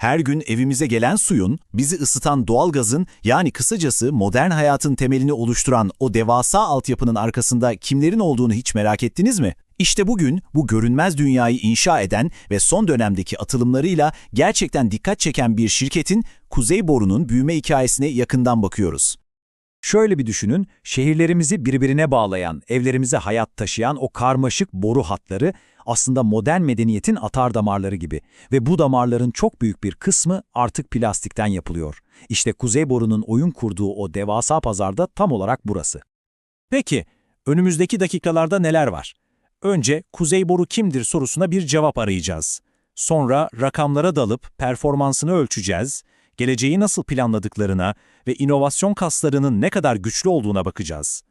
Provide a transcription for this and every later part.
Her gün evimize gelen suyun, bizi ısıtan doğalgazın yani kısacası modern hayatın temelini oluşturan o devasa altyapının arkasında kimlerin olduğunu hiç merak ettiniz mi? İşte bugün bu görünmez dünyayı inşa eden ve son dönemdeki atılımlarıyla gerçekten dikkat çeken bir şirketin Kuzey Boru'nun büyüme hikayesine yakından bakıyoruz. Şöyle bir düşünün, şehirlerimizi birbirine bağlayan, evlerimize hayat taşıyan o karmaşık boru hatları aslında modern medeniyetin atar damarları gibi. Ve bu damarların çok büyük bir kısmı artık plastikten yapılıyor. İşte Kuzey Boru'nun oyun kurduğu o devasa pazarda tam olarak burası. Peki, önümüzdeki dakikalarda neler var? Önce Kuzey Boru kimdir sorusuna bir cevap arayacağız. Sonra rakamlara dalıp performansını ölçeceğiz, geleceği nasıl planladıklarına ve inovasyon kaslarının ne kadar güçlü olduğuna bakacağız.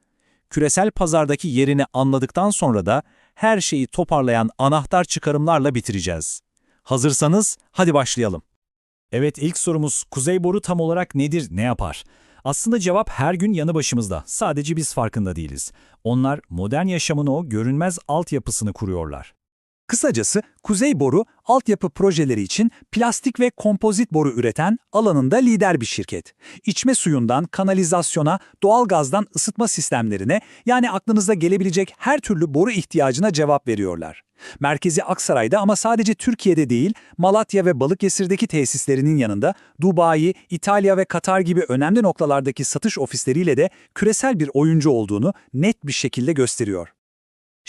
Küresel pazardaki yerini anladıktan sonra da her şeyi toparlayan anahtar çıkarımlarla bitireceğiz. Hazırsanız hadi başlayalım. Evet ilk sorumuz Kuzey Boru tam olarak nedir, ne yapar? Aslında cevap her gün yanı başımızda. Sadece biz farkında değiliz. Onlar modern yaşamın o görünmez altyapısını kuruyorlar. Kısacası Kuzey Boru, altyapı projeleri için plastik ve kompozit boru üreten alanında lider bir şirket. İçme suyundan kanalizasyona, doğalgazdan ısıtma sistemlerine yani aklınıza gelebilecek her türlü boru ihtiyacına cevap veriyorlar. Merkezi Aksaray'da ama sadece Türkiye'de değil, Malatya ve Balıkesir'deki tesislerinin yanında Dubai, İtalya ve Katar gibi önemli noktalardaki satış ofisleriyle de küresel bir oyuncu olduğunu net bir şekilde gösteriyor.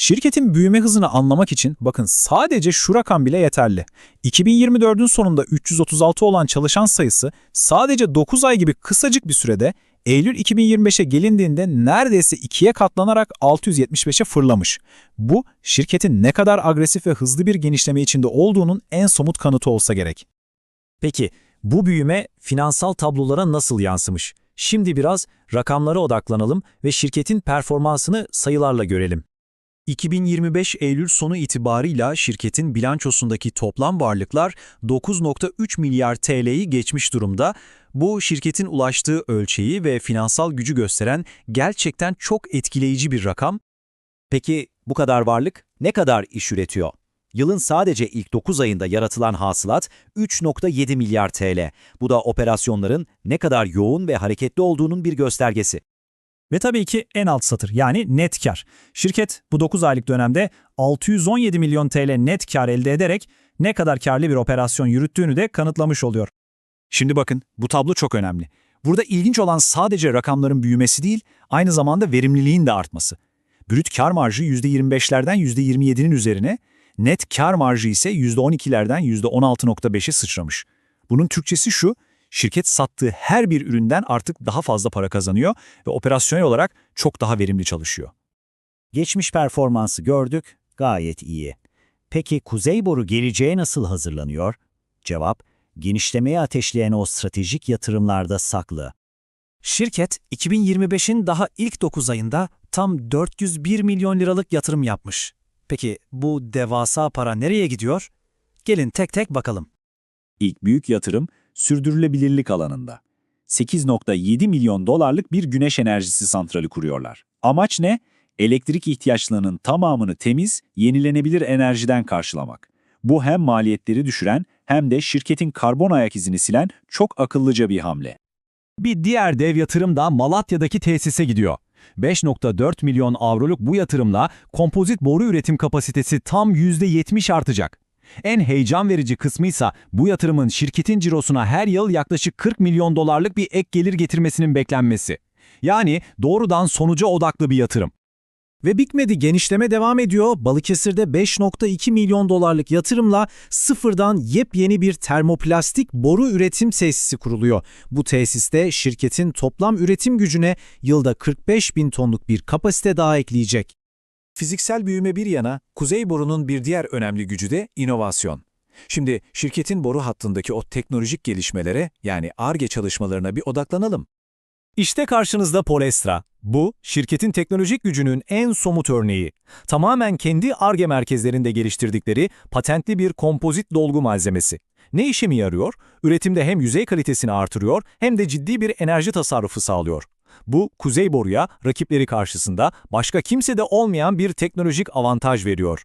Şirketin büyüme hızını anlamak için bakın sadece şu rakam bile yeterli. 2024'ün sonunda 336 olan çalışan sayısı sadece 9 ay gibi kısacık bir sürede Eylül 2025'e gelindiğinde neredeyse ikiye katlanarak 675'e fırlamış. Bu, şirketin ne kadar agresif ve hızlı bir genişleme içinde olduğunun en somut kanıtı olsa gerek. Peki, bu büyüme finansal tablolara nasıl yansımış? Şimdi biraz rakamlara odaklanalım ve şirketin performansını sayılarla görelim. 2025 Eylül sonu itibarıyla şirketin bilançosundaki toplam varlıklar 9.3 milyar TL'yi geçmiş durumda. Bu şirketin ulaştığı ölçeği ve finansal gücü gösteren gerçekten çok etkileyici bir rakam. Peki bu kadar varlık ne kadar iş üretiyor? Yılın sadece ilk 9 ayında yaratılan hasılat 3.7 milyar TL. Bu da operasyonların ne kadar yoğun ve hareketli olduğunun bir göstergesi. Ve tabii ki en alt satır yani net kar. Şirket bu 9 aylık dönemde 617 milyon TL net kar elde ederek ne kadar karlı bir operasyon yürüttüğünü de kanıtlamış oluyor. Şimdi bakın, bu tablo çok önemli. Burada ilginç olan sadece rakamların büyümesi değil, aynı zamanda verimliliğin de artması. Brüt kar marjı %25'lerden %27'nin üzerine, net kar marjı ise %12'lerden %16.5'e sıçramış. Bunun Türkçesi şu, şirket sattığı her bir üründen artık daha fazla para kazanıyor ve operasyonel olarak çok daha verimli çalışıyor. Geçmiş performansı gördük, gayet iyi. Peki Kuzey Boru geleceğe nasıl hazırlanıyor? Cevap, genişlemeye ateşleyen o stratejik yatırımlarda saklı. Şirket 2025'in daha ilk 9 ayında tam 401 milyon liralık yatırım yapmış. Peki bu devasa para nereye gidiyor? Gelin tek tek bakalım. İlk büyük yatırım sürdürülebilirlik alanında. 8.7 milyon dolarlık bir güneş enerjisi santrali kuruyorlar. Amaç ne? Elektrik ihtiyaçlarının tamamını temiz, yenilenebilir enerjiden karşılamak. Bu hem maliyetleri düşüren hem de şirketin karbon ayak izini silen çok akıllıca bir hamle. Bir diğer dev yatırım da Malatya'daki tesise gidiyor. 5.4 milyon avroluk bu yatırımla kompozit boru üretim kapasitesi tam %70 artacak. En heyecan verici kısmıysa bu yatırımın şirketin cirosuna her yıl yaklaşık 40 milyon dolarlık bir ek gelir getirmesinin beklenmesi. Yani doğrudan sonuca odaklı bir yatırım. Ve bitmedi genişleme devam ediyor. Balıkesir'de 5.2 milyon dolarlık yatırımla sıfırdan yepyeni bir termoplastik boru üretim tesisi kuruluyor. Bu tesiste şirketin toplam üretim gücüne yılda 45 bin tonluk bir kapasite daha ekleyecek. Fiziksel büyüme bir yana, Kuzey Boru'nun bir diğer önemli gücü de inovasyon. Şimdi şirketin boru hattındaki o teknolojik gelişmelere yani ARGE çalışmalarına bir odaklanalım. İşte karşınızda Polestra. Bu, şirketin teknolojik gücünün en somut örneği. Tamamen kendi ARGE merkezlerinde geliştirdikleri patentli bir kompozit dolgu malzemesi. Ne işe mi yarıyor? Üretimde hem yüzey kalitesini artırıyor hem de ciddi bir enerji tasarrufu sağlıyor. Bu, Kuzey Boru'ya rakipleri karşısında başka kimsede olmayan bir teknolojik avantaj veriyor.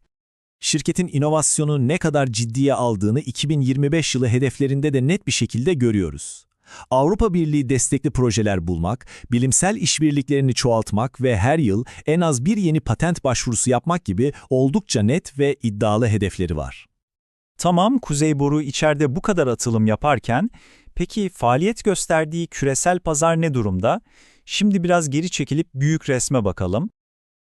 şirketin inovasyonu ne kadar ciddiye aldığını 2025 yılı hedeflerinde de net bir şekilde görüyoruz. Avrupa Birliği destekli projeler bulmak, bilimsel işbirliklerini çoğaltmak ve her yıl en az bir yeni patent başvurusu yapmak gibi oldukça net ve iddialı hedefleri var. Tamam, Kuzey Boru içeride bu kadar atılım yaparken, peki faaliyet gösterdiği küresel pazar ne durumda? Şimdi biraz geri çekilip büyük resme bakalım.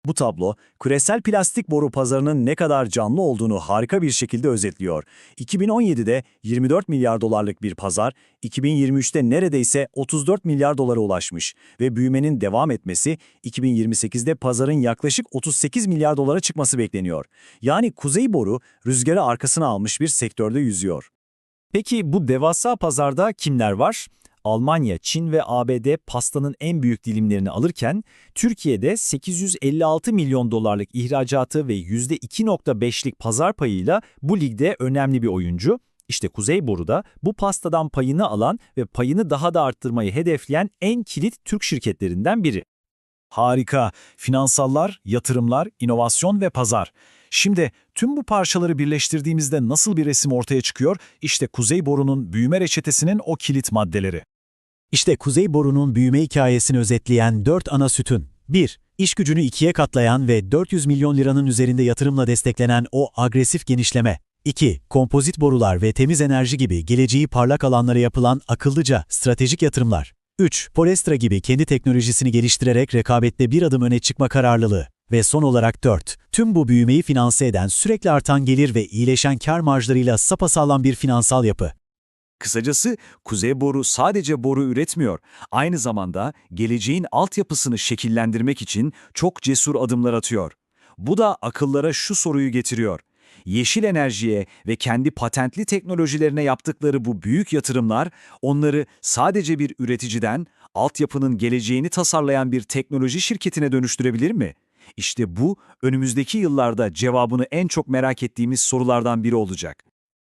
Bu tablo, küresel plastik boru pazarının ne kadar canlı olduğunu harika bir şekilde özetliyor. 2017'de 24 milyar dolarlık bir pazar, 2023'te neredeyse 34 milyar dolara ulaşmış ve büyümenin devam etmesi 2028'de pazarın yaklaşık 38 milyar dolara çıkması bekleniyor. Yani kuzey boru rüzgarı arkasına almış bir sektörde yüzüyor. Peki bu devasa pazarda kimler var? Almanya, Çin ve ABD pastanın en büyük dilimlerini alırken, Türkiye'de 856 milyon dolarlık ihracatı ve %2.5'lik pazar payıyla bu ligde önemli bir oyuncu. İşte Kuzey Boru'da bu pastadan payını alan ve payını daha da arttırmayı hedefleyen en kilit Türk şirketlerinden biri. Harika. Finansallar, yatırımlar, inovasyon ve pazar. Şimdi tüm bu parçaları birleştirdiğimizde nasıl bir resim ortaya çıkıyor? İşte Kuzey Boru'nun büyüme reçetesinin o kilit maddeleri. İşte Kuzey Boru'nun büyüme hikayesini özetleyen 4 ana sütun. 1. İş gücünü ikiye katlayan ve 400 milyon liranın üzerinde yatırımla desteklenen o agresif genişleme. 2. Kompozit borular ve temiz enerji gibi geleceği parlak alanlara yapılan akıllıca, stratejik yatırımlar. 3. Polestra gibi kendi teknolojisini geliştirerek rekabette bir adım öne çıkma kararlılığı. Ve son olarak 4. Tüm bu büyümeyi finanse eden sürekli artan gelir ve iyileşen kar marjlarıyla sapasağlam bir finansal yapı. Kısacası Kuzey Boru sadece boru üretmiyor, aynı zamanda geleceğin altyapısını şekillendirmek için çok cesur adımlar atıyor. Bu da akıllara şu soruyu getiriyor. Yeşil enerjiye ve kendi patentli teknolojilerine yaptıkları bu büyük yatırımlar onları sadece bir üreticiden, altyapının geleceğini tasarlayan bir teknoloji şirketine dönüştürebilir mi? İşte bu önümüzdeki yıllarda cevabını en çok merak ettiğimiz sorulardan biri olacak.